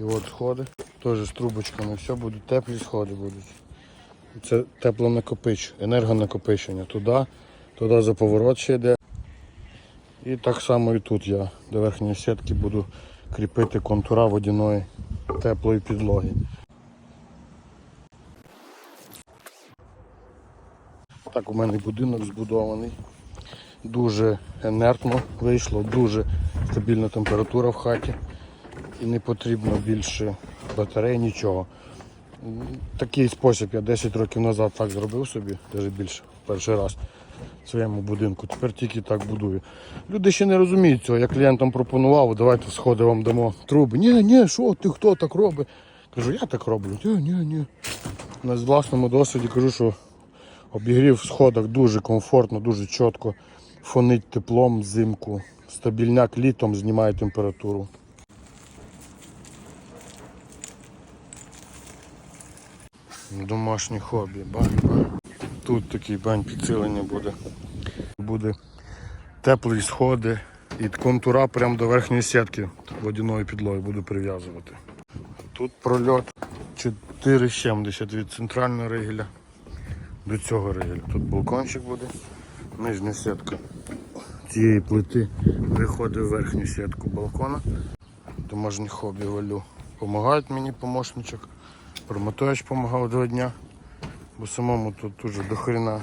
І от сходи, теж з трубочками, все будуть теплі сходи будуть. Це теплонакопич, енергонакопичення. Туди, туди за поворот ще йде. І так само і тут я до верхньої сітки буду кріпити контура водяної теплої підлоги. Так у мене будинок збудований. Дуже енергно вийшло, дуже стабільна температура в хаті. І не потрібно більше батарей, нічого. Такий спосіб я 10 років назад так зробив собі, навіть більше, перший раз в своєму будинку. Тепер тільки так будую. Люди ще не розуміють цього. Я клієнтам пропонував, давайте сходи вам дамо труби. Ні, ні, що ти хто так робить? Кажу, я так роблю. Ні, ні, ні. На власному досвіді кажу, що обігрів в сходах дуже комфортно, дуже чітко. Фонить теплом взимку. Стабільняк літом знімає температуру. Домашнє хобі, бань, бань. Тут такий бань підсилення буде. Буде теплі сходи і контура прямо до верхньої сітки водяної підлоги буду прив'язувати. Тут прольот 4,70 від центрального ригеля до цього ригеля. Тут балкончик буде, нижня сітка цієї плити виходить в верхню сітку балкона. Домашнє хобі валю. Помагають мені помощничок. Промоточ допомагав два дня, бо самому тут дуже дохрена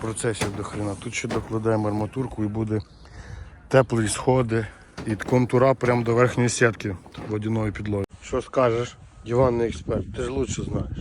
процесів до хрена. Тут ще докладаємо арматурку і буде теплі сходи і контура прямо до верхньої сітки водяної підлоги. Що скажеш, диванний експерт, ти ж краще знаєш.